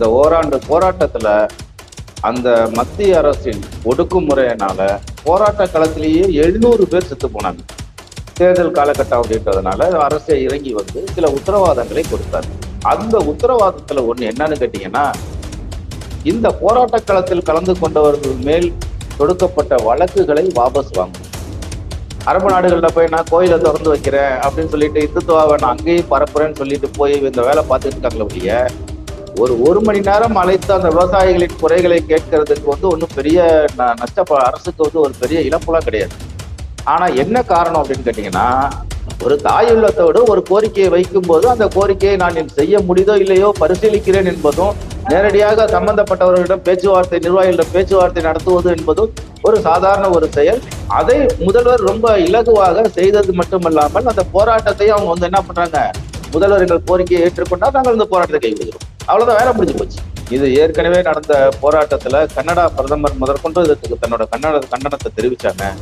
இந்த ஓராண்டு போராட்டத்துல அந்த மத்திய அரசின் ஒடுக்குமுறையினால போராட்ட களத்திலேயே எழுநூறு பேர் செத்து போனாங்க. தேர்தல் காலகட்டம் அப்படின்றதுனால அரசை இறங்கி வந்து சில உத்தரவாதங்களை கொடுத்தார். அந்த உத்தரவாதத்துல ஒண்ணு என்னன்னு கேட்டீங்கன்னா இந்த போராட்ட களத்தில் கலந்து கொண்டவர்கள் மேல் தொடுக்கப்பட்ட வழக்குகளை வாபஸ் வாங்கும். அரபு நாடுகளில் போய் நான் கோயிலை திறந்து வைக்கிறேன் அப்படின்னு சொல்லிட்டு இந்துத்துவாவை நான் அங்கேயும் பரப்புறேன்னு சொல்லிட்டு போய் இந்த வேலை பார்த்துட்டு இருக்காங்களே ஒரு ஒரு மணி நேரம் அழைத்து அந்த விவசாயிகளின் குறைகளை கேட்கறதுக்கு வந்து ஒன்றும் பெரிய ந- நஷ்ட அரசுக்கு வந்து ஒரு பெரிய இழப்புலாம் கிடையாது. ஆனா என்ன காரணம் அப்படின்னு கேட்டீங்கன்னா ஒரு தாயுள்ளத்தோடு ஒரு கோரிக்கையை வைக்கும்போது அந்த கோரிக்கையை நான் என் செய்ய முடியுதோ இல்லையோ பரிசீலிக்கிறேன் என்பதும் நேரடியாக சம்பந்தப்பட்டவர்களிடம் பேச்சுவார்த்தை நிர்வாகிகளிடம் பேச்சுவார்த்தை நடத்துவது என்பதும் ஒரு சாதாரண ஒரு செயல். அதை முதல்வர் ரொம்ப இலகுவாக செய்தது மட்டுமல்லாமல் அந்த போராட்டத்தை அவங்க வந்து என்ன பண்றாங்க முதல்வர் எங்கள் கோரிக்கையை ஏற்றுக்கொண்டால் நாங்கள் இந்த போராட்டத்தை கைவிடுகிறோம். அவ்வளவுதான் வேலை முடிஞ்சு போச்சு. இது ஏற்கனவே நடந்த போராட்டத்துல கன்னடா பிரதமர் முதற்கொண்டு இதுக்கு தன்னோட கன்னட கண்டனத்தை தெரிவிச்சாங்க.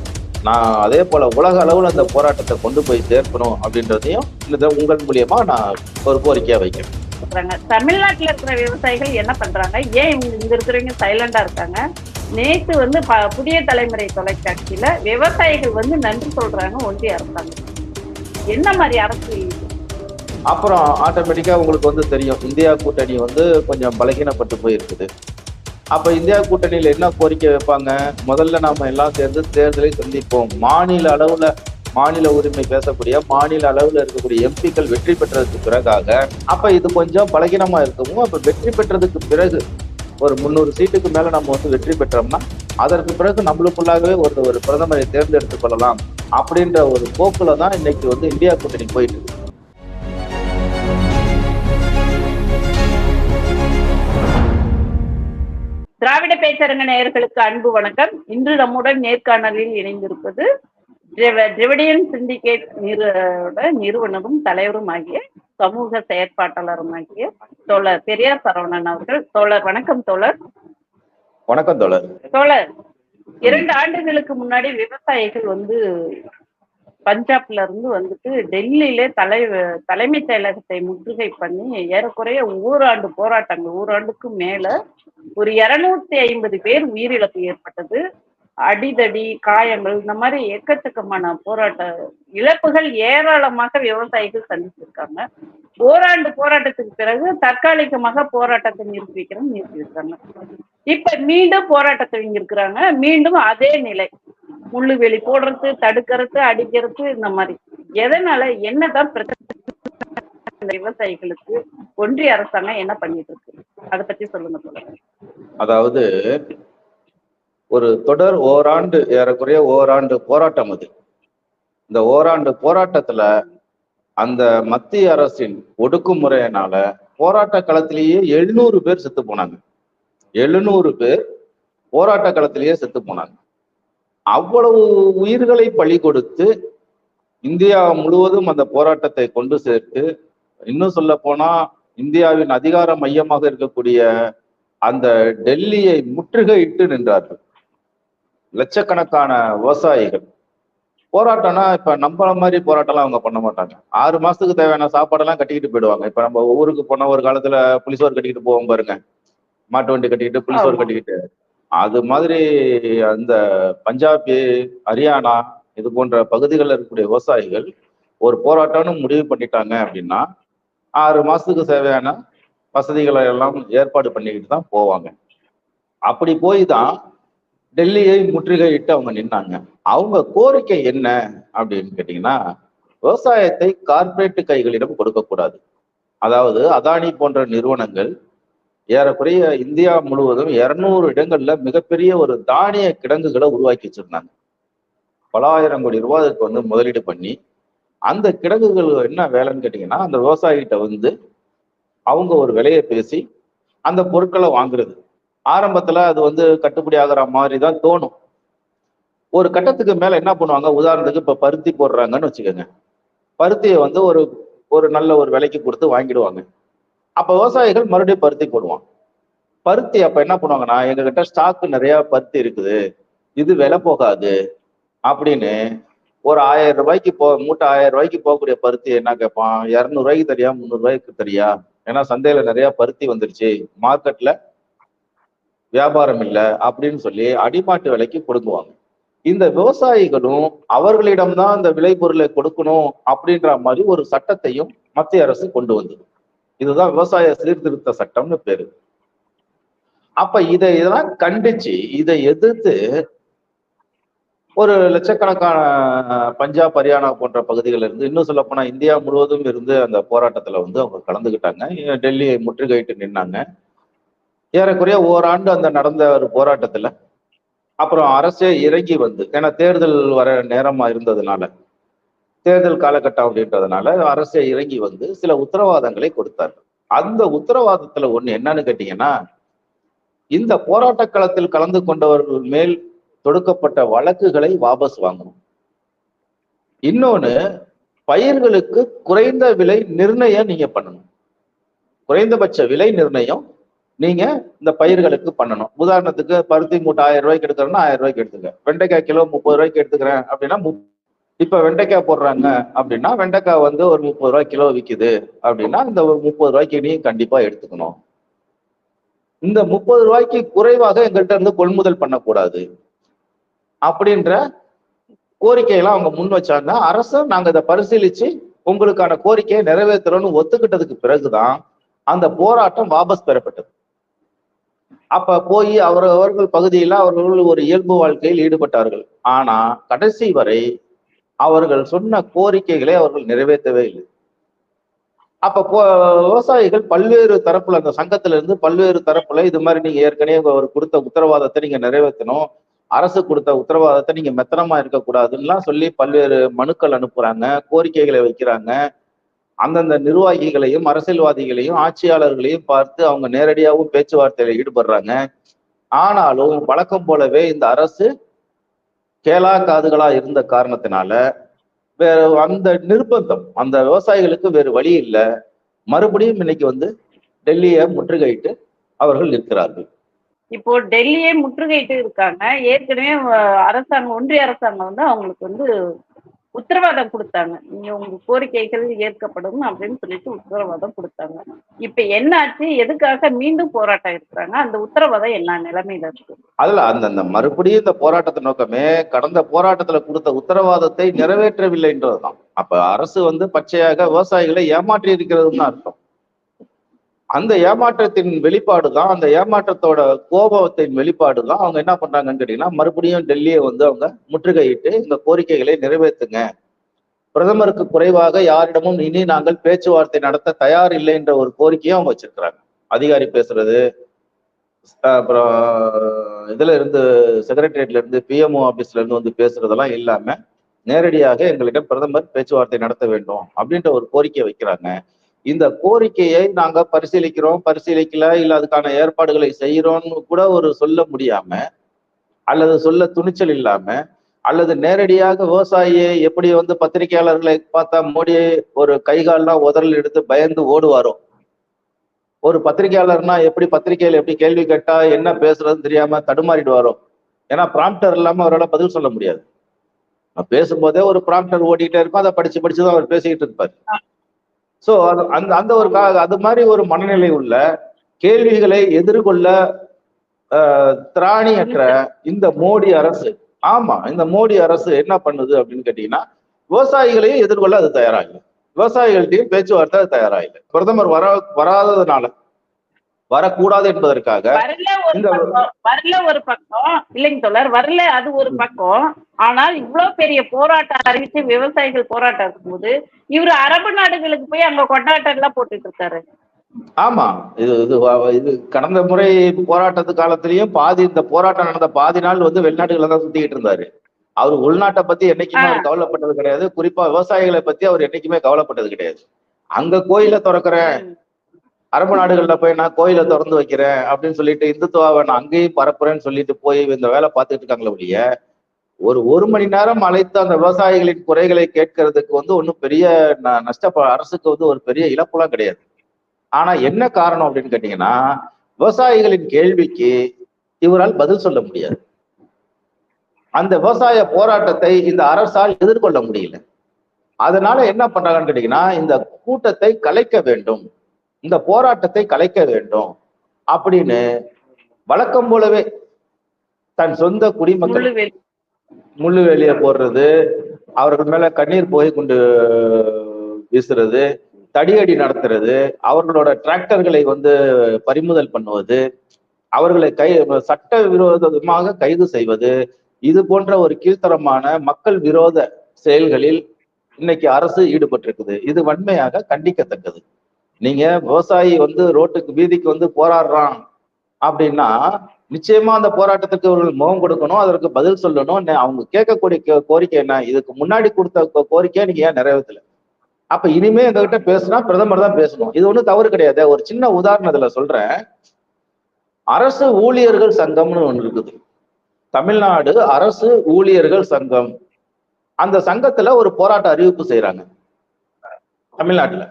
நான் அதே போல உலக அளவில் அந்த போராட்டத்தை கொண்டு போய் சேர்க்கணும் அப்படின்றதையும் இந்த உங்கள் மூலியமா நான் ஒரு கோரிக்கையா வைக்கிறேன். தமிழ்நாட்டில் தமிழ்நாட்டுல இருக்கிற விவசாயிகள் என்ன பண்றாங்க? ஏன் இவங்க இங்க இருக்கிறவங்க சைலண்டா இருக்காங்க? நேத்து வந்து ப- புதிய தலைமுறை தொலைக்காட்சியில விவசாயிகள் வந்து நன்றி சொல்றாங்க ஒன்றிய அரசாங்கம். என்ன மாதிரி அரசு அப்புறம் ஆட்டோமேட்டிக்காக உங்களுக்கு வந்து தெரியும். இந்தியா கூட்டணி வந்து கொஞ்சம் பலகீனப்பட்டு போயிருக்குது. அப்போ இந்தியா கூட்டணியில் என்ன கோரிக்கை வைப்பாங்க? முதல்ல நாம் எல்லாம் சேர்ந்து தேர்தலை சந்திப்போம். மாநில அளவில் மாநில உரிமை பேசக்கூடிய மாநில அளவில் இருக்கக்கூடிய எம்பிக்கள் வெற்றி பெற்றதுக்கு பிறகாக அப்போ இது கொஞ்சம் பலகீனமாக இருக்கவும் அப்போ வெற்றி பெற்றதுக்கு பிறகு ஒரு முந்நூறு சீட்டுக்கு மேலே நம்ம வந்து வெற்றி பெற்றோம்னா அதற்கு பிறகு நம்மளுக்குள்ளாகவே ஒரு ஒரு பிரதமரை தேர்ந்தெடுத்துக் கொள்ளலாம் அப்படின்ற ஒரு போக்குல தான் இன்னைக்கு வந்து இந்தியா கூட்டணி போயிட்டு இருக்கு. திராவிட பேச்சரங்க நேயர்களுக்கு அன்பு வணக்கம். இன்று நம்முடன் நேர்காணலில் இணைந்திருப்பது திரவிடியன் சிண்டிகேட் நிறுவனரும் தலைவரும் ஆகிய சமூக செயற்பாட்டாளரும் ஆகிய தோழர் பெரியார் சரவணன் அவர்கள். தோழர் வணக்கம் தோழர். வணக்கம் தோழர். தோழர் இரண்டு ஆண்டுகளுக்கு முன்னாடி விவசாயிகள் வந்து பஞ்சாப்ல இருந்து வந்துட்டு டெல்லியில தலை தலைமைச் செயலகத்தை முற்றுகை பண்ணி ஏறக்குறைய ஓராண்டு போராட்டங்கள் ஓராண்டுக்கு மேல ஒரு இருநூத்தி ஐம்பது பேர் உயிரிழப்பு ஏற்பட்டது. அடிதடி காயங்கள் இந்த மாதிரி எக்கச்சக்கமான போராட்ட இழப்புகள் ஏராளமாக விவசாயிகள் சந்திச்சிருக்காங்க. ஓராண்டு போராட்டத்துக்கு பிறகு தற்காலிகமாக போராட்டத்தை நிறுத்தி வைக்கிறோம் நிறுத்தி இருக்காங்க இப்ப மீண்டும் போராட்டத்தை இங்க இருக்கிறாங்க. மீண்டும் அதே நிலை. முள்ளுவேலி போடுறது தடுக்கிறது அடிக்கிறது இந்த மாதிரி. எதனால என்னதான் பிரச்சனை இந்த விவசாயிகளுக்கு ஒன்றிய அரசாங்கம் என்ன பண்ணிட்டு இருக்கு? அதை பத்தி சொல்லுங்க சொல்லுங்க அதாவது ஒரு தொடர் ஓராண்டு ஏறக்குறைய ஓராண்டு போராட்டம் அது. இந்த ஓராண்டு போராட்டத்துல அந்த மத்திய அரசின் ஒடுக்குமுறையினால போராட்ட களத்திலேயே எழுநூறு பேர் செத்து போனாங்க. எழுநூறு பேர் போராட்ட களத்திலேயே செத்து போனாங்க. அவ்வளவு உயிர்களை பலி கொடுத்து இந்தியா முழுவதும் அந்த போராட்டத்தை கொண்டு சேர்த்து இன்னும் சொல்ல போனா இந்தியாவின் அதிகார மையமாக இருக்கக்கூடிய அந்த டெல்லியை முற்றுகையிட்டு நின்றார்கள். லட்சக்கணக்கான விவசாயிகள். போராட்டம்னா இப்ப நம்மள மாதிரி போராட்டம்லாம் அவங்க பண்ண மாட்டாங்க. ஆறு மாசத்துக்கு தேவையான சாப்பாடெல்லாம் கட்டிக்கிட்டு போயிடுவாங்க. இப்ப நம்ம ஊருக்கு போன ஒரு காலத்துல புலிசோர் கட்டிக்கிட்டு போவோம் பாருங்க. மாட்டு வண்டி கட்டிக்கிட்டு புலிசோர். கட்டிக்கிட்டு. அது மாதிரி அந்த பஞ்சாபி ஹரியானா இது போன்ற பகுதிகளில் இருக்கக்கூடிய விவசாயிகள் ஒரு போராட்டம்னு முடிவு பண்ணிட்டாங்க அப்படின்னா ஆறு மாசத்துக்கு தேவையான வசதிகளை எல்லாம் ஏற்பாடு பண்ணிக்கிட்டு தான் போவாங்க. அப்படி போய் தான் டெல்லியை முற்றுகையிட்டு அவங்க நின்னாங்க. அவங்க கோரிக்கை என்ன அப்படின்னு கேட்டீங்கன்னா விவசாயத்தை கார்ப்பரேட் கைகளிடம் கொடுக்கக்கூடாது. அதாவது அதானி போன்ற நிறுவனங்கள் ஏறக்குறைய இந்தியா முழுவதும் இருநூறு இடங்கள்ல மிகப்பெரிய ஒரு தானிய கிடங்குகளை உருவாக்கி வச்சிருந்தாங்க. பல ஆயிரம் கோடி ரூபாய் அதுக்கு வந்து முதலீடு பண்ணி அந்த கிடங்குகள் என்ன வேலைன்னு கேட்டீங்கன்னா அந்த விவசாயிகிட்ட வந்து அவங்க ஒரு விலையை பேசி அந்த பொருட்களை வாங்குறது. ஆரம்பத்துல அது வந்து கட்டுப்படி ஆகுற மாதிரி தான் தோணும். ஒரு கட்டத்துக்கு மேல என்ன பண்ணுவாங்க? உதாரணத்துக்கு இப்ப பருத்தி போடுறாங்கன்னு வச்சுக்கோங்க. பருத்தியை வந்து ஒரு ஒரு நல்ல ஒரு விலைக்கு கொடுத்து வாங்கிடுவாங்க. அப்ப விவசாயிகள் மறுபடியும் பருத்தி போடுவான் பருத்தி அப்ப என்ன பண்ணுவாங்கன்னா எங்க கிட்ட ஸ்டாக் நிறைய பருத்தி இருக்குது. இது விலை போகாது அப்படின்னு ஒரு ஆயிரம் ரூபாய்க்கு போ மூட்டை ஆயிரம் ரூபாய்க்கு போகக்கூடிய பருத்தி என்ன கேட்பான்? இரநூறுவாய்க்கு தெரியா முந்நூறுரூவாய்க்கு தெரியா? ஏன்னா சந்தையில நிறைய பருத்தி வந்துருச்சு. மார்க்கெட்ல வியாபாரம் இல்லை அப்படின்னு சொல்லி அடிமாட்டு விலைக்கு கொடுக்குவாங்க. இந்த விவசாயிகளும் அவர்களிடம்தான் அந்த விளைபொருளை கொடுக்கணும் அப்படின்ற மாதிரி ஒரு சட்டத்தையும் மத்திய அரசு கொண்டு வந்தது. இதுதான் விவசாய சீர்திருத்த சட்டம்னு பேரு. அப்ப இதை இதெல்லாம் கண்டிச்சு இதை எதிர்த்து ஒரு லட்சக்கணக்கான பஞ்சாப் ஹரியானா போன்ற பகுதிகளில் இருந்து இன்னும் சொல்ல போனா இந்தியா முழுவதும் இருந்து அந்த போராட்டத்துல வந்து அவங்க கலந்துகிட்டாங்க. டெல்லியை முற்றுகையிட்டு நின்னாங்க. ஏறக்குறைய ஓராண்டு அந்த நடந்த ஒரு போராட்டத்துல. அப்புறம் அரசே இறங்கி வந்து ஏன்னா தேர்தல் வர நேரமா இருந்ததுனால. தேர்தல் காலகட்டம் அப்படின்றதுனால அரசு இறங்கி வந்து சில உத்தரவாதங்களை கொடுத்தார். அந்த உத்தரவாதத்துல ஒண்ணு என்னன்னு கேட்டீங்கன்னா இந்த போராட்ட களத்தில் கலந்து கொண்டவர்கள் மேல் தொடுக்கப்பட்ட வழக்குகளை வாபஸ் வாங்கணும். இன்னொன்னு பயிர்களுக்கு குறைந்த விலை நிர்ணயம் நீங்க பண்ணணும். குறைந்தபட்ச விலை நிர்ணயம் நீங்க இந்த பயிர்களுக்கு பண்ணணும். உதாரணத்துக்கு பருத்தி மூட்டை ஆயிரம் ரூபாய்க்கு எடுக்கிறோம்னா ஆயிரம் ரூபாய்க்கு எடுத்துங்க. வெண்டைக்காய் கிலோ முப்பது ரூபாய்க்கு எடுத்துக்கிறேன் அப்படின்னா இப்ப வெண்டைக்காய் போடுறாங்க அப்படின்னா வெண்டைக்காய் வந்து ஒரு முப்பது ரூபாய் கிலோ விற்குது அப்படின்னா இந்த ஒரு முப்பது ரூபாய்க்கு நீ கண்டிப்பா எடுத்துக்கணும். இந்த முப்பது ரூபாய்க்கு குறைவாக எங்கள்கிட்ட இருந்து கொள்முதல் பண்ணக்கூடாது. அப்படின்ற கோரிக்கையெல்லாம் அவங்க முன் வச்சாங்க. அரசு நாங்க இதை பரிசீலிச்சு உங்களுக்கான கோரிக்கையை நிறைவேற்றுறோம்னு ஒத்துக்கிட்டதுக்கு பிறகுதான் அந்த போராட்டம் வாபஸ் பெறப்பட்டது. அப்ப போய் அவர் அவர்கள் பகுதியில் அவர்கள் ஒரு இயல்பு வாழ்க்கையில் ஈடுபட்டார்கள். ஆனா கடைசி வரை அவர்கள் சொன்ன கோரிக்கைகளை அவர்கள் நிறைவேற்றவே இல்லை. அப்ப விவசாயிகள் பல்வேறு தரப்புல அந்த சங்கத்துல இருந்து பல்வேறு தரப்புல இது மாதிரி நீங்க ஏற்கனவே அவர் கொடுத்த உத்தரவாதத்தை நீங்க நிறைவேற்றணும். அரசு கொடுத்த உத்தரவாதத்தை நீங்க மெத்தனமா இருக்கக்கூடாதுன்னுலாம் சொல்லி பல்வேறு மனுக்கள் அனுப்புறாங்க கோரிக்கைகளை வைக்கிறாங்க. அந்தந்த நிர்வாகிகளையும் அரசியல்வாதிகளையும் ஆட்சியாளர்களையும் பார்த்து அவங்க நேரடியாகவும் பேச்சுவார்த்தையில ஈடுபடுறாங்க. ஆனாலும் வழக்கம் போலவே இந்த அரசு கேளா காதுகளா இருந்த காரணத்தினால வேற அந்த நிர்பந்தம் அந்த விவசாயிகளுக்கு வேறு வழி இல்லை. மறுபடியும் இன்னைக்கு வந்து டெல்லியை முற்றுகையிட்டு அவர்கள் நிற்கிறார்கள். இப்போ டெல்லியே முற்றுகையிட்டு இருக்காங்க. ஏற்கனவே அரசாங்கம் ஒன்றிய அரசாங்கம் வந்து அவங்களுக்கு வந்து உத்தரவாதம் கொடுத்தாங்க. நீங்க உங்க கோரிக்கைகள் ஏற்கப்படும் அப்படின்னு சொல்லிட்டு உத்தரவாதம் கொடுத்தாங்க. இப்ப என்ன ஆச்சு? எதுக்காக மீண்டும் போராட்டம் இருக்கிறாங்க அந்த உத்தரவாதம் என்ன நிலைமையில இருக்கு? அதுல அந்த அந்த மறுபடியும் இந்த போராட்டத்தை நோக்கமே கடந்த போராட்டத்துல கொடுத்த உத்தரவாதத்தை நிறைவேற்றவில்லைன்றதுதான். அப்ப அரசு வந்து பச்சையாக விவசாயிகளை ஏமாற்றி இருக்கிறதுன்னு தான் அர்த்தம். அந்த ஏமாற்றத்தின் வெளிப்பாடு தான் அந்த ஏமாற்றத்தோட கோபத்தின் வெளிப்பாடு தான் அவங்க என்ன பண்றாங்கன்னு கேட்டீங்கன்னா மறுபடியும் டெல்லியை வந்து அவங்க முற்றுகையிட்டு இந்த கோரிக்கைகளை நிறைவேற்றுங்க. பிரதமருக்கு குறைவாக யாரிடமும் இனி நாங்கள் பேச்சுவார்த்தை நடத்த தயார் இல்லை என்ற ஒரு கோரிக்கையை அவங்க வச்சிருக்கிறாங்க. அதிகாரி பேசுறது அப்புறம் இதுல இருந்து செக்ரட்டரியேட்ல இருந்து பிஎம்ஓ ஆபீஸ்ல இருந்து வந்து பேசுறதெல்லாம் இல்லாம நேரடியாக எங்களிடம் பிரதமர் பேச்சுவார்த்தை நடத்த வேண்டும் அப்படின்ற ஒரு கோரிக்கை வைக்கிறாங்க. இந்த கோரிக்கையை நாங்க பரிசீலிக்கிறோம் பரிசீலிக்கல இல்ல அதுக்கான ஏற்பாடுகளை செய்யறோம்னு கூட ஒரு சொல்ல முடியாம அல்லது சொல்ல துணிச்சல் இல்லாம அல்லது நேரடியாக விவசாயியை எப்படி வந்து பத்திரிகையாளர்களை பார்த்தா மோடி ஒரு கைகால்லாம் உதறல் எடுத்து பயந்து ஓடுவாரோ? ஒரு பத்திரிகையாளர்னா எப்படி பத்திரிகையில எப்படி கேள்வி கேட்டா என்ன பேசுறதுன்னு தெரியாம தடுமாறிடுவாரோ? ஏன்னா ப்ராம்ப்டர் இல்லாம அவரால் பதில் சொல்ல முடியாது. பேசும்போதே ஒரு ப்ராம்ப்டர் ஓடிட்டே இருக்கும் அதை படிச்சு படிச்சுதான் அவர் பேசிக்கிட்டு இருப்பார். சோ அது அந்த அந்த ஒரு அது மாதிரி ஒரு மனநிலை உள்ள கேள்விகளை எதிர்கொள்ள திராணியற்ற இந்த மோடி அரசு ஆமா இந்த மோடி அரசு என்ன பண்ணுது அப்படின்னு கேட்டீங்கன்னா விவசாயிகளையும் எதிர்கொள்ள அது தயாராகல. விவசாயிகள்ட்டையும் பேச்சுவார்த்தை அது தயாராகல. பிரதமர் வர வராததுனால. வரக்கூடாது என்பதற்காக வரல ஒரு பக்கம் வரல ஒரு பக்கம். இல்லைங்க தோழர் வரல அது ஒரு பக்கம். ஆனால் இவ்வளவு பெரிய போராட்டம் அறிவிச்சு விவசாயிகள் போராட்டம் இருக்கும்போது இவரு அரபு நாடுகளுக்கு போய் அங்க கொண்டாட்டம் எல்லாம் போட்டுட்டு இருக்காரு. ஆமா. இது இது இது கடந்த முறை போராட்டத்து காலத்திலயும் பாதி இந்த போராட்டம் நடந்த பாதி நாள் வந்து வெளிநாட்டுகளை தான் சுத்திக்கிட்டு இருந்தாரு. அவர் உள்நாட்டை பத்தி என்னைக்குமே அவர் கவலைப்பட்டது கிடையாது. குறிப்பா விவசாயிகளை பத்தி அவர் என்னைக்குமே கவலைப்பட்டது கிடையாது. அங்க கோயில திறக்கிறேன். அரபு நாடுகள்ல போய் நான் கோயிலை திறந்து வைக்கிறேன் அப்படின்னு சொல்லிட்டு இந்துத்துவாவை நான் அங்கேயும் பரப்புறேன்னு சொல்லிட்டு போய் இந்த வேலை பார்த்துட்டு இருக்காங்களே ஒழிய ஒரு ஒரு மணி நேரம் அழைத்து அந்த விவசாயிகளின் குறைகளை கேட்கறதுக்கு வந்து ஒன்றும் பெரிய ந- நஷ்ட அரசுக்கு வந்து ஒரு பெரிய இழப்புலாம் கிடையாது. ஆனா என்ன காரணம் அப்படின்னு கேட்டீங்கன்னா விவசாயிகளின் கேள்விக்கு இவரால் பதில் சொல்ல முடியாது. அந்த விவசாய போராட்டத்தை இந்த அரசால் எதிர்கொள்ள முடியல. அதனால என்ன பண்றாங்கன்னு கேட்டீங்கன்னா இந்த கூட்டத்தை கலைக்க வேண்டும். இந்த போராட்டத்தை கலைக்க வேண்டும் அப்படின்னு வழக்கம் போலவே தன் சொந்த குடிமக்கள் முள்ளு வேலிய போடுறது அவர்கள் மேல கண்ணீர் புகை கொண்டு வீசுறது தடியடி நடத்துறது அவர்களோட டிராக்டர்களை வந்து பறிமுதல் பண்ணுவது அவர்களை கை சட்ட விரோதமாக கைது செய்வது இது போன்ற ஒரு கீழ்த்தரமான மக்கள் விரோத செயல்களில் இன்னைக்கு அரசு ஈடுபட்டிருக்குது. இது வன்மையாக கண்டிக்கத்தக்கது. நீங்க விவசாயி வந்து ரோட்டுக்கு வீதிக்கு வந்து போராடுறான் அப்படின்னா நிச்சயமா அந்த போராட்டத்துக்கு அவர்கள் முகம் கொடுக்கணும் அதற்கு பதில் சொல்லணும். அவங்க கேட்கக்கூடிய கோரிக்கை என்ன? இதுக்கு முன்னாடி கொடுத்த கோரிக்கையை நீங்க ஏன் நிறைவேற்றல? அப்ப இனிமே எங்ககிட்ட பேசுனா பிரதமர் தான் பேசணும். இது ஒண்ணும் தவறு கிடையாது. ஒரு சின்ன உதாரணத்துல சொல்றேன். அரசு ஊழியர்கள் சங்கம்னு ஒண்ணு இருக்குது. தமிழ்நாடு அரசு ஊழியர்கள் சங்கம். அந்த சங்கத்துல ஒரு போராட்ட அறிவிப்பு செய்யறாங்க தமிழ்நாட்டுல.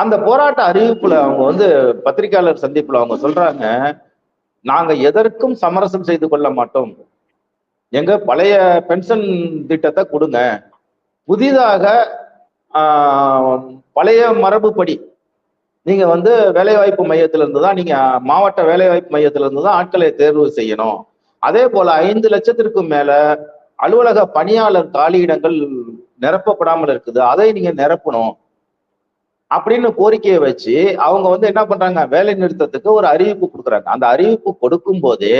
அந்த போராட்ட அறிவிப்புல அவங்க வந்து பத்திரிகையாளர் சந்திப்புல அவங்க சொல்றாங்க நாங்க எதற்கும் சமரசம் செய்து கொள்ள மாட்டோம். எங்க பழைய பென்ஷன் திட்டத்தை கொடுங்க. புதிதாக பழைய மரபுப்படி நீங்க வந்து வேலைவாய்ப்பு மையத்திலிருந்து தான் நீங்க மாவட்ட வேலைவாய்ப்பு மையத்திலிருந்து தான் ஆட்களை தேர்வு செய்யணும். அதே போல ஐந்து லட்சத்திற்கும் மேல அலுவலக பணியாளர் காலியிடங்கள் நிரப்பப்படாமல் இருக்குது. அதை நீங்க நிரப்பணும். அப்படின்னு கோரிக்கையை வச்சு அவங்க வந்து என்ன பண்றாங்க? வேலை நிறுத்தத்துக்கு ஒரு அறிவிப்பு கொடுக்குறாங்க. அந்த அறிவிப்பு கொடுக்கும் போதே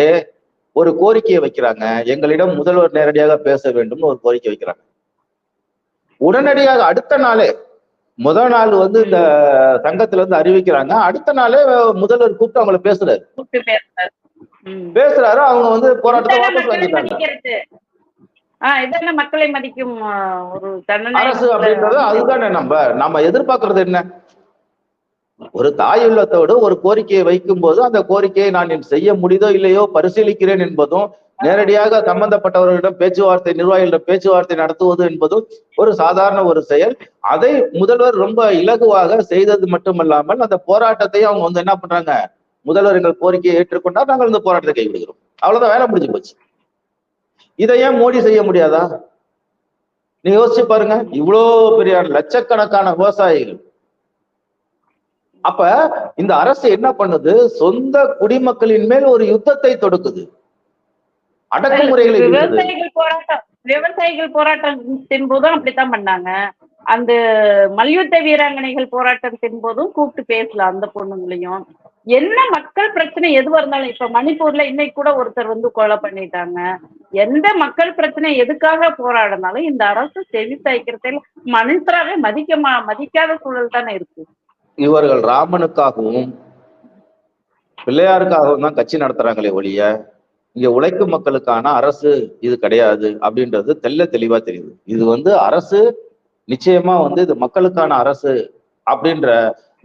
ஒரு கோரிக்கையை வைக்கிறாங்க. எங்களிடம் முதல்வர் நேரடியாக பேச வேண்டும்னு ஒரு கோரிக்கை வைக்கிறாங்க. உடனடியாக அடுத்த நாளே முதல் நாள் வந்து இந்த சங்கத்துல இருந்து அறிவிக்கிறாங்க. அடுத்த நாளே முதல்வர் கூப்பிட்டு அவங்கள பேசுறாரு. பேசுறாரு. அவங்க வந்து போராட்டத்தை வாபஸ் வாங்கிட்டாங்க. இதான மக்களை மதிக்கும் ஒரு அரசு அப்படின்றது அதுதானே நம்ம நம்ம எதிர்பார்க்கறது என்ன? ஒரு தாய் உள்ளத்தோடு ஒரு கோரிக்கையை வைக்கும் போது அந்த கோரிக்கையை நான் செய்ய முடியுதோ இல்லையோ பரிசீலிக்கிறேன் என்பதும் நேரடியாக சம்பந்தப்பட்டவர்களிடம் பேச்சுவார்த்தை நிர்வாகிகளிடம் பேச்சுவார்த்தை நடத்துவது என்பதும் ஒரு சாதாரண ஒரு செயல். அதை முதல்வர் ரொம்ப இலகுவாக செய்தது மட்டுமல்லாமல் அந்த போராட்டத்தையும் அவங்க வந்து என்ன பண்றாங்க? முதல்வர் எங்கள் கோரிக்கையை ஏற்றுக்கொண்டால் நாங்கள் இந்த போராட்டத்தை கைவிடுகிறோம். அவ்வளவுதான் வேலை முடிஞ்சு போச்சு. இதை ஏன் மோடி செய்ய முடியாதா? நீங்க யோசிச்சு பாருங்க. இவ்வளோ பெரிய லட்சக்கணக்கான விவசாயிகள். அப்ப இந்த அரசு என்ன பண்ணுது? சொந்த குடிமக்களின் மேல் ஒரு யுத்தத்தை தொடுக்குது. அடக்குமுறைகளை விவசாயிகள் போராட்டம் விவசாயிகள் போராட்டத்தின் போதும் அப்படித்தான் பண்ணாங்க. அந்த மல்யுத்த வீராங்கனைகள் போராட்டத்தின் போதும் கூப்பிட்டு பேசலாம் அந்த பொண்ணுங்களையும். என்ன மக்கள் பிரச்சனை எதுவா இருந்தாலும் இப்ப மணிப்பூர்ல இன்னைக்கு கூட ஒருத்தர் வந்து கொலை பண்ணிட்டாங்க. எந்த மக்கள் பிரச்சனை எதுக்காக போராடினாலும் இந்த அரசு செவி சாய்க்கிறதில் மனுஷராவே மதிக்க மதிக்காத சூழல் தானே இருக்கு. இவர்கள் ராமனுக்காகவும் பிள்ளையாருக்காகவும் தான் கட்சி நடத்துறாங்களே ஒழிய இங்க உழைக்கும் மக்களுக்கான அரசு இது கிடையாது அப்படின்றது தெல்ல தெளிவா தெரியுது. இது வந்து அரசு நிச்சயமா வந்து இது மக்களுக்கான அரசு அப்படின்ற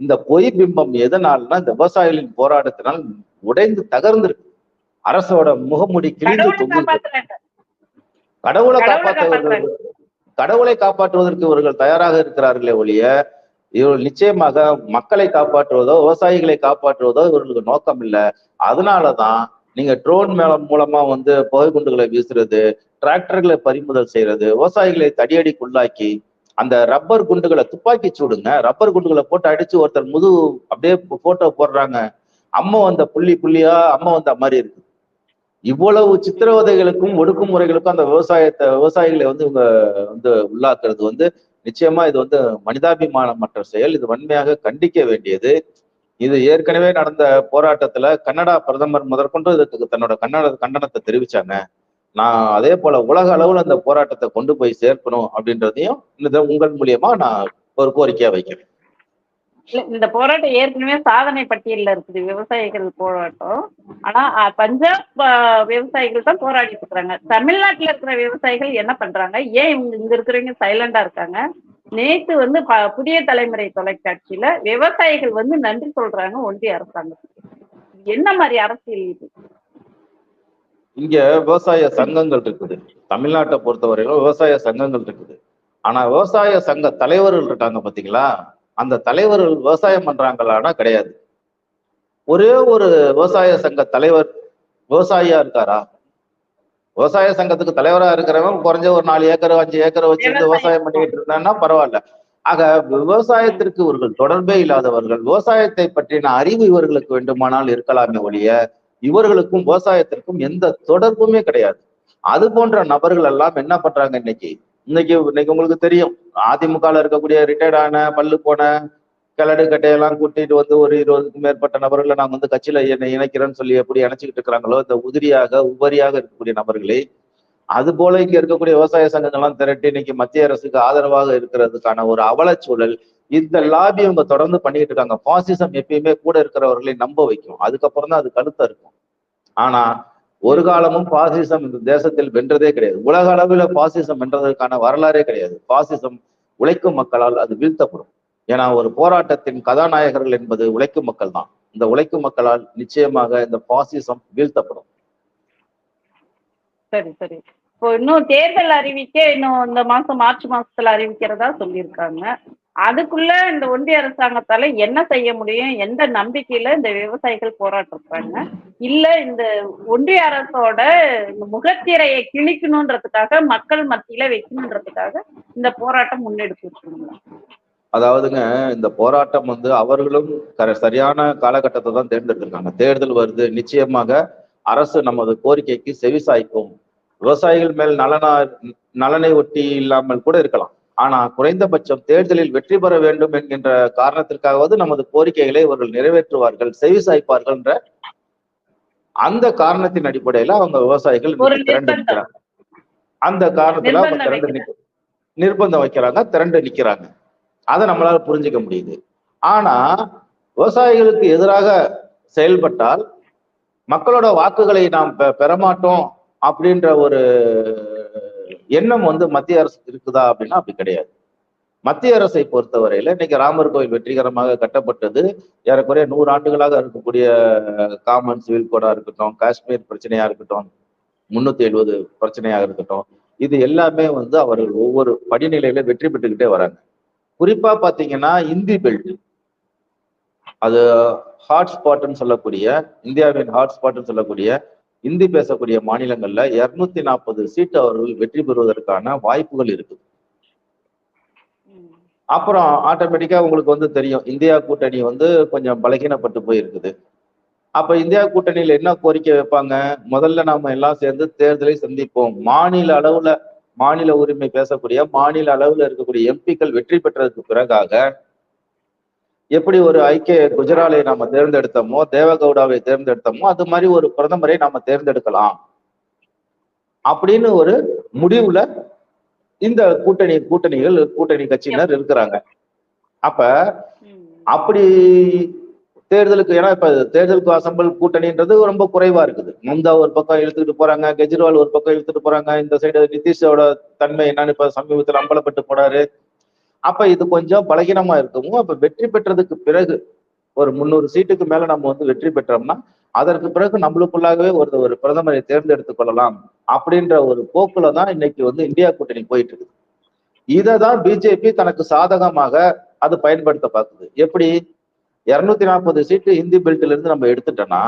இந்த பொய் பிம்பம் எதனால்னா இந்த விவசாயிகளின் போராட்டத்தினால் உடைந்து தகர்ந்திருக்கு. அரசோட முகமுடி கிழிந்து கடவுளை காப்பாத்துறாங்க கடவுளை காப்பாற்றுவதற்கு கடவுளை காப்பாற்றுவதற்கு இவர்கள் தயாராக இருக்கிறார்களே ஒழிய இவர்கள் நிச்சயமாக மக்களை காப்பாற்றுவதோ விவசாயிகளை காப்பாற்றுவதோ இவர்களுக்கு நோக்கம் இல்லை அதனாலதான் நீங்க ட்ரோன் மேலம் மூலமா வந்து புகை குண்டுகளை வீசுறது டிராக்டர்களை பறிமுதல் செய்யறது விவசாயிகளை தடியடிக்குள்ளாக்கி அந்த ரப்பர் குண்டுகளை துப்பாக்கி சூடுங்க. ரப்பர் குண்டுகளை போட்டு அடிச்சு ஒருத்தர் முது அப்படியே போட்டோ போடுறாங்க. அம்மா வந்த புள்ளி புள்ளியா அம்மா வந்த மாதிரி இருக்கு. இவ்வளவு சித்திரவதைகளுக்கும் ஒடுக்குமுறைகளுக்கும் அந்த விவசாயத்தை விவசாயிகளை வந்து இவங்க வந்து உள்ளாக்குறது வந்து நிச்சயமா இது வந்து மனிதாபிமானமற்ற செயல். இது வன்மையாக கண்டிக்க வேண்டியது. இது ஏற்கனவே நடந்த போராட்டத்துல கன்னடா பிரதமர் முதற்கொண்டு இதுக்கு தன்னோட கன்னட கண்டனத்தை தெரிவிச்சாங்க. நான் அதே போல உலக அளவுல அந்த போராட்டத்தை கொண்டு போய் சேர்க்கணும் அப்படின்றதையும் இந்த உங்கள் மூலியமா நான் ஒரு கோரிக்கையா வைக்கிறேன். இந்த போராட்டம் ஏற்கனவே சாதனை பட்டியல்ல இருக்குது விவசாயிகள் போராட்டம். ஆனா பஞ்சாப் விவசாயிகள் தான் போராடிட்டு இருக்கிறாங்க. தமிழ்நாட்டுல இருக்கிற விவசாயிகள் என்ன பண்றாங்க? ஏன் இவங்க இங்க இருக்கிறவங்க சைலண்டா இருக்காங்க? நேத்து வந்து ப- புதிய தலைமுறை தொலைக்காட்சியில விவசாயிகள் வந்து நன்றி சொல்றாங்க ஒன்றிய அரசாங்கத்துக்கு. என்ன மாதிரி அரசியல் இது? இங்க விவசாய சங்கங்கள் இருக்குது. தமிழ்நாட்டை பொறுத்தவரையிலும் விவசாய சங்கங்கள் இருக்குது. ஆனா விவசாய சங்க தலைவர்கள் இருக்காங்க பாத்தீங்களா? அந்த தலைவர்கள் விவசாயம் பண்றாங்களான்னா கிடையாது. ஒரே ஒரு விவசாய சங்க தலைவர் விவசாயியா இருக்காரா? விவசாய சங்கத்துக்கு தலைவரா இருக்கிறவன் குறைஞ்ச ஒரு நாலு ஏக்கர் அஞ்சு ஏக்கர் வச்சிருந்து விவசாயம். பண்ணிட்டு இருந்தான்னா பரவாயில்ல. ஆக விவசாயத்திற்கு இவர்கள் தொடர்பே இல்லாதவர்கள் விவசாயத்தை பற்றின அறிவு இவர்களுக்கு வேண்டுமானால் இருக்கலாமே ஒழிய இவர்களுக்கும் விவசாயத்திற்கும் எந்த தொடர்புமே கிடையாது. அது போன்ற நபர்கள் எல்லாம் என்ன பண்றாங்க இன்னைக்கு? இன்னைக்கு இன்னைக்கு உங்களுக்கு தெரியும். அதிமுகல இருக்கக்கூடிய ரிட்டையர்டான பல்லு போன கிளடு கட்டையெல்லாம் கூட்டிட்டு வந்து ஒரு இருபதுக்கும் மேற்பட்ட நபர்களை நாங்க வந்து கட்சியில என்னை இணைக்கிறேன்னு சொல்லி எப்படி இணைச்சிக்கிட்டு இருக்கிறாங்களோ இந்த உதிரியாக உபரியாக இருக்கக்கூடிய நபர்களே அது போல இங்க இருக்கக்கூடிய விவசாய சங்கங்கள்லாம் திரட்டி இன்னைக்கு மத்திய அரசுக்கு ஆதரவாக இருக்கிறதுக்கான ஒரு அவலச்சூழல் இந்த லாபி அவங்க தொடர்ந்து பண்ணிட்டு இருக்காங்க. பாசிசம் எப்பயுமே கூட இருக்கிறவர்களை நம்ப வைக்கும். அதுக்கப்புறம் தான் அது கழுத்தா இருக்கும். ஆனா ஒரு காலமும் பாசிசம் இந்த தேசத்தில் வென்றதே கிடையாது. உலக அளவில் பாசிசம் வென்றதற்கான வரலாறே கிடையாது. பாசிசம் உழைக்கும் மக்களால் அது வீழ்த்தப்படும். ஏன்னா ஒரு போராட்டத்தின் கதாநாயகர்கள் என்பது உழைக்கும் மக்கள் தான். இந்த உழைக்கும் மக்களால் நிச்சயமாக இந்த பாசிசம் வீழ்த்தப்படும். சரி சரி. இப்போ இன்னும் தேர்தல் அறிவிக்க இன்னும் இந்த மாசம் மார்ச் மாசத்துல அறிவிக்கிறதா சொல்லியிருக்காங்க. அதுக்குள்ள இந்த ஒன்றிய அரசாங்கத்தால என்ன செய்ய முடியும்? எந்த நம்பிக்கையில இந்த விவசாயிகள் போராட்டிருக்காங்க இல்ல இந்த ஒன்றிய அரசோட இந்த முகத்திரையை கிழிக்கணும்ன்றதுக்காக மக்கள் மத்தியில வைக்கணுன்றதுக்காக இந்த போராட்டம் முன்னெடுத்து அதாவதுங்க இந்த போராட்டம் வந்து அவர்களும் சரியான காலகட்டத்தை தான் தேர்ந்தெடுத்திருக்காங்க. தேர்தல் வருது. நிச்சயமாக அரசு நமது கோரிக்கைக்கு செவிசாய்க்கும். விவசாயிகள் மேல் நலனா நலனை ஒட்டி இல்லாமல் கூட இருக்கலாம். ஆனா குறைந்தபட்சம் தேர்தலில் வெற்றி பெற வேண்டும் என்கின்ற காரணத்திற்காகவது நமது கோரிக்கைகளை இவர்கள் நிறைவேற்றுவார்கள் செவிசாய்ப்பார்கள்ன்ற அந்த காரணத்தின் அடிப்படையில அவங்க விவசாயிகள் திரண்டு. நிற்கிறாங்க அந்த காரணத்துல அவங்க திரண்டு நிக்க நிர்பந்தம் வைக்கிறாங்க திரண்டு நிக்கிறாங்க. அதை நம்மளால புரிஞ்சுக்க முடியுது. ஆனா விவசாயிகளுக்கு எதிராக செயல்பட்டால் மக்களோட வாக்குகளை நாம் பெ- பெறமாட்டோம் அப்படின்ற ஒரு எண்ணம் வந்து மத்திய அரசு இருக்குதா அப்படின்னா அப்படி கிடையாது. மத்திய அரசை பொறுத்தவரையில இன்னைக்கு ராமர் கோயில் வெற்றிகரமாக கட்டப்பட்டது. ஏறக்குறைய நூறு ஆண்டுகளாக இருக்கக்கூடிய காமன் சிவில் கோடா இருக்கட்டும் காஷ்மீர் பிரச்சனையா இருக்கட்டும் முன்னூத்தி எழுபது பிரச்சனையாக இருக்கட்டும் இது எல்லாமே வந்து அவர்கள் ஒவ்வொரு படிநிலையில வெற்றி பெற்றுக்கிட்டே வராங்க. குறிப்பா பாத்தீங்கன்னா இந்தி பெல்ட் அது ஹாட்ஸ்பாட்னு சொல்லக்கூடிய இந்தியாவின் ஹாட்ஸ்பாட்னு சொல்லக்கூடிய இந்தி பேசக்கூடிய மாநிலங்கள்ல இருநூத்தி நாற்பது சீட்டு அவர்கள் வெற்றி பெறுவதற்கான வாய்ப்புகள் இருக்குது அப்புறம் ஆட்டோமேட்டிக்கா உங்களுக்கு வந்து தெரியும் இந்தியா கூட்டணி வந்து கொஞ்சம் பலகீனப்பட்டு போயிருக்குது. அப்ப இந்தியா கூட்டணியில என்ன கோரிக்கை வைப்பாங்க? முதல்ல நாம எல்லாம் சேர்ந்து தேர்தலை சந்திப்போம். மாநில அளவுல மாநில உரிமை பேசக்கூடிய மாநில அளவுல இருக்கக்கூடிய எம்பிக்கள் வெற்றி பெற்றதுக்கு பிறகாக எப்படி ஒரு ஐக்கிய குஜராலை நாம தேர்ந்தெடுத்தோமோ தேவகவுடாவை தேர்ந்தெடுத்தோமோ அது மாதிரி ஒரு பிரதமரை நாம தேர்ந்தெடுக்கலாம். அப்படின்னு ஒரு முடிவுல இந்த கூட்டணி கூட்டணிகள் கூட்டணி கட்சியினர் இருக்கிறாங்க. அப்ப அப்படி தேர்தலுக்கு ஏன்னா இப்ப தேர்தலுக்கு அசம்பிள் கூட்டணின்றது ரொம்ப குறைவா இருக்குது. மம்தா ஒரு பக்கம் இழுத்துக்கிட்டு போறாங்க கெஜ்ரிவால் ஒரு பக்கம் இழுத்துட்டு போறாங்க இந்த சைடு நிதிஷோட தன்மை என்னன்னு இப்ப சமீபத்தில் அம்பலப்பட்டு போனாரு. அப்ப இது கொஞ்சம் பலகீனமா இருக்கவும் அப்ப வெற்றி பெற்றதுக்கு பிறகு ஒரு முந்நூறு சீட்டுக்கு மேல நம்ம வந்து வெற்றி பெற்றோம்னா அதற்கு பிறகு நம்மளுக்குள்ளாகவே ஒரு ஒரு பிரதமரை தேர்ந்தெடுத்துக் கொள்ளலாம் அப்படின்ற ஒரு போக்குல தான் இன்னைக்கு வந்து இந்தியா கூட்டணி போயிட்டு இருக்குது இதை தான் பிஜேபி தனக்கு சாதகமாக அது பயன்படுத்த பார்க்குது. எப்படி? இருநூத்தி நாற்பது சீட்டு இந்தி பெல்ட்ல இருந்து நம்ம எடுத்துட்டோம்னா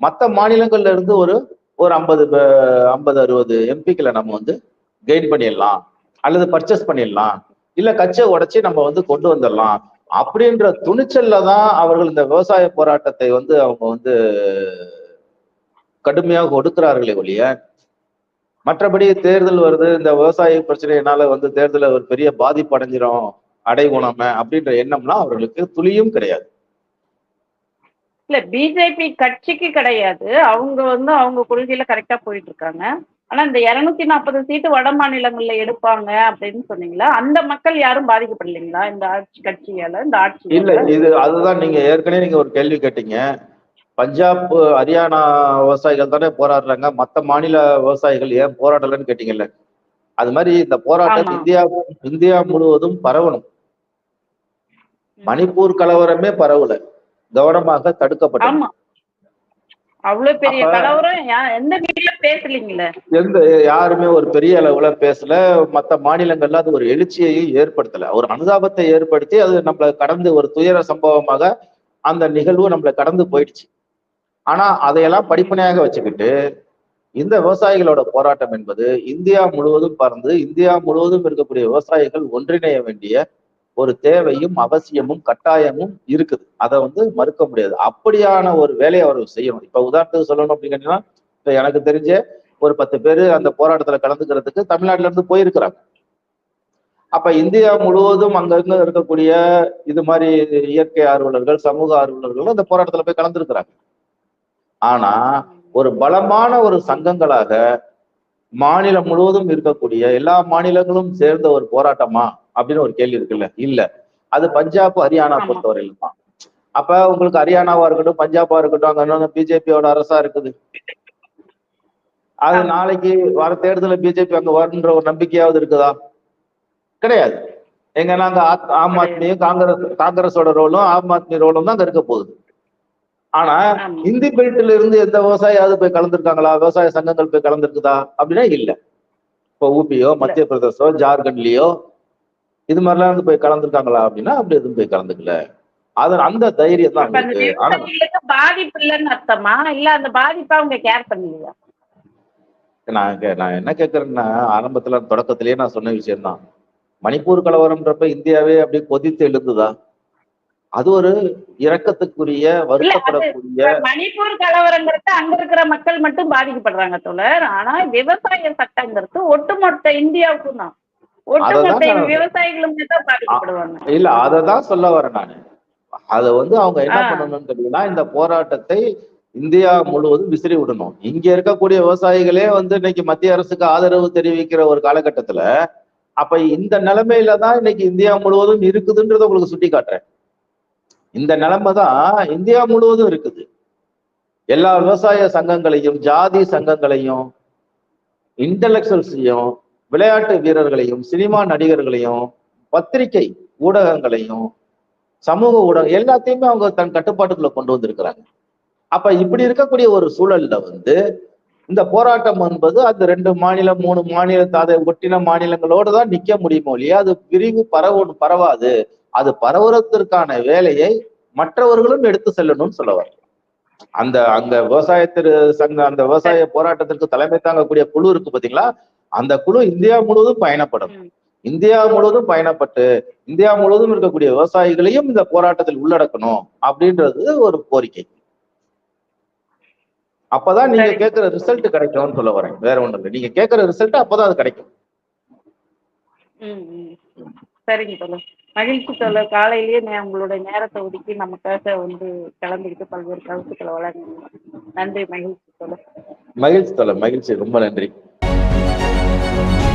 மற்ற மாநிலங்கள்ல இருந்து ஒரு ஒரு ஐம்பது ஐம்பது அறுபது எம்பிக்களை நம்ம வந்து கெயின் பண்ணிடலாம் அல்லது பர்ச்சேஸ் பண்ணிடலாம். இல்ல கட்சியை உடைச்சி நம்ம வந்து கொண்டு வந்துடலாம். அப்படின்ற துணிச்சல்ல தான் அவர்கள் இந்த விவசாய போராட்டத்தை வந்து அவங்க வந்து கடுமையாக கொடுக்கிறார்களே ஒழிய மற்றபடி தேர்தல் வருது இந்த விவசாய பிரச்சனையினால வந்து தேர்தலில் ஒரு பெரிய பாதிப்பு அடைஞ்சிரும் அடைவோம் அப்படின்ற எண்ணம்லாம் அவர்களுக்கு துளியும் கிடையாது. இல்ல பிஜேபி கட்சிக்கு கிடையாது. அவங்க வந்து அவங்க கொள்கையில கரெக்டா போயிட்டு இருக்காங்க. ஆனா இந்த இருநூத்தி நாற்பது சீட்டு வட மாநிலங்கள்ல எடுப்பாங்க அப்படின்னு சொன்னீங்களா? அந்த மக்கள் யாரும் பாதிக்கப்படலைங்களா? இந்த ஆட்சி கட்சியால இந்த இல்ல ஆட்சி இது அதுதான் நீங்க ஏற்கனவே நீங்க ஒரு கேள்வி கேட்டீங்க. பஞ்சாப் ஹரியானா விவசாயிகள் தானே போராடுறாங்க. மத்த மாநில விவசாயிகள் ஏன் போராடலன்னு கேட்டீங்கல்ல? அது மாதிரி இந்த போராட்டம். இந்தியா இந்தியா முழுவதும் பரவணும். மணிப்பூர் கலவரமே பரவல. கவனமாக தடுக்கப்பட்டது. அவ்வளவு பெரிய கலவரம்? எந்த மீடியா பேசலீங்களே எந்த யாருமே ஒரு பெரிய அளவுல பேசல. மத்த மாநிலங்கள்ல அது ஒரு எழுச்சியையும் ஏற்படுத்தல. ஒரு அனுதாபத்தை ஏற்படுத்தி அது நம்மள கடந்து ஒரு துயர சம்பவமாக அந்த நிகழ்வு நம்மள கடந்து போயிடுச்சு. ஆனா அதையெல்லாம் படிப்பனையாக வச்சுக்கிட்டு இந்த விவசாயிகளோட போராட்டம் என்பது இந்தியா முழுவதும் பறந்து இந்தியா முழுவதும் இருக்கக்கூடிய விவசாயிகள் ஒன்றிணைய வேண்டிய ஒரு தேவையும் அவசியமும் கட்டாயமும் இருக்குது. அதை வந்து மறுக்க முடியாது. அப்படியான ஒரு வேலையை அவர் செய்யணும். இப்ப உதாரணத்துக்கு சொல்லணும் அப்படின்னு இப்ப எனக்கு தெரிஞ்ச ஒரு பத்து பேர் அந்த போராட்டத்துல கலந்துக்கிறதுக்கு தமிழ்நாட்டுல இருந்து போயிருக்கிறாங்க. அப்ப இந்தியா முழுவதும் அங்கங்க இருக்கக்கூடிய இது மாதிரி இயற்கை ஆர்வலர்கள் சமூக ஆர்வலர்கள் அந்த போராட்டத்துல போய் கலந்துருக்கிறாங்க. ஆனா ஒரு பலமான ஒரு சங்கங்களாக மாநிலம் முழுவதும் இருக்கக்கூடிய எல்லா மாநிலங்களும் சேர்ந்த ஒரு போராட்டமா? அப்படின்னு ஒரு கேள்வி இருக்குல்ல? இல்ல. அது பஞ்சாப் ஹரியானா. பொறுத்தவரையிலும் தான் அப்ப உங்களுக்கு ஹரியானாவா இருக்கட்டும் பஞ்சாபா இருக்கட்டும் அங்க பிஜேபியோட அரசா இருக்குது. அது. நாளைக்கு வர தேர்தல பிஜேபி அங்க வருன்ற ஒரு நம்பிக்கையாவது இருக்குதா? கிடையாது. எங்க நாங்க ஆம் ஆத்மியும் காங்கிரஸ் காங்கிரஸோட ரோலும் ஆம் ஆத்மி ரோலும் தான் அங்க இருக்க போகுது. ஆனா. இந்தி பெல்ட்ல இருந்து எந்த விவசாயியாவது போய் கலந்துருக்காங்களா? விவசாய சங்கங்கள் போய் கலந்துருக்குதா? அப்படின்னா இல்ல. இப்போ ஊபியோ மத்திய பிரதேசோ ஜார்க்கண்ட்லயோ இது மாதிரிலாம் இருந்து போய் கலந்துருக்காங்களா அப்படின்னா அப்படி எதுவும் போய் கலந்துக்கல. அது அந்த தைரியம் தான் பாதிப்பு இல்லைன்னு அர்த்தமா? இல்ல அந்த பாதிப்பை அவங்க கேர் பண்ணலையா? நான் நான் என்ன கேட்கறேன்னா ஆரம்பத்துல தொடக்கத்திலேயே நான் சொன்ன விஷயம்தான். மணிப்பூர் கலவரம்ன்றப்ப இந்தியாவே அப்படியே கொதித்து எழுந்துதா? அது ஒரு இரக்கத்துக்குரிய வருத்தப்படக்கூடிய மணிப்பூர் கலவரங்கிறது அங்க இருக்கிற மக்கள் மட்டும் பாதிக்கப்படுறாங்க தோழர். ஆனா விவசாய சட்டங்கிறது ஒட்டுமொத்த இந்தியாவுக்கும் தான். இல்ல அததான் சொல்ல வரேன் நானு. அத வந்து அவங்க என்ன. பண்ணணும்னு கேட்டீங்கன்னா இந்த போராட்டத்தை இந்தியா முழுவதும் விசிறி விடணும். இங்க இருக்கக்கூடிய விவசாயிகளே வந்து இன்னைக்கு மத்திய அரசுக்கு ஆதரவு தெரிவிக்கிற ஒரு காலகட்டத்துல அப்ப இந்த நிலைமையில தான் இன்னைக்கு இந்தியா முழுவதும் இருக்குதுன்றத உங்களுக்கு சுட்டி காட்டுறேன் இந்த நிலைமை தான் இந்தியா முழுவதும் இருக்குது. எல்லா விவசாய சங்கங்களையும் ஜாதி சங்கங்களையும் இன்டலெக்சுவல்ஸையும் விளையாட்டு வீரர்களையும் சினிமா நடிகர்களையும் பத்திரிகை ஊடகங்களையும் சமூக ஊடகம் எல்லாத்தையுமே அவங்க தன் கட்டுப்பாட்டுக்குள்ள கொண்டு வந்திருக்கிறாங்க. அப்ப இப்படி இருக்கக்கூடிய ஒரு சூழல்ல வந்து இந்த போராட்டம் என்பது அந்த ரெண்டு மாநிலம் மூணு மாநிலத்தை அதை ஒட்டின மாநிலங்களோடு தான் நிக்க முடியுமோ இல்லையா அது விரிவு பரவ பரவாது. அது பரவுறதற்கான வேலையை மற்றவர்களும் எடுத்து செல்லணும்னு சொல்ல அந்த அந்த அங்க விவசாயத்திற்கு சங்க அந்த விவசாய போராட்டத்திற்கு தலைமை தாங்கக்கூடிய குழு இருக்கு பாத்தீங்களா? அந்த குழு இந்தியா முழுவதும் பயணப்படும். இந்தியா முழுவதும் பயணப்பட்டு இந்தியா முழுவதும் இருக்கக்கூடிய விவசாயிகளையும் இந்த போராட்டத்தில் உள்ளடக்கணும் அப்படின்றது ஒரு கோரிக்கை. அப்பதான் நீங்க. கேட்கிற ரிசல்ட் கிடைக்கும்னு சொல்ல வரேன். வேற ஒண்ணும் இல்லை. நீங்க கேட்கிற ரிசல்ட் அப்பதான் அது கிடைக்கும். சரிங்க தோழர் மகிழ்ச்சி தோழர் காலையிலேயே உங்களுடைய நேரத்தை ஒதுக்கி நமக்காக வந்து கலந்துக்கிட்டு பல்வேறு கருத்துக்களை வழங்குங்க நன்றி மகிழ்ச்சி தோழர் மகிழ்ச்சி தோழர் மகிழ்ச்சி. ரொம்ப நன்றி. Thank you.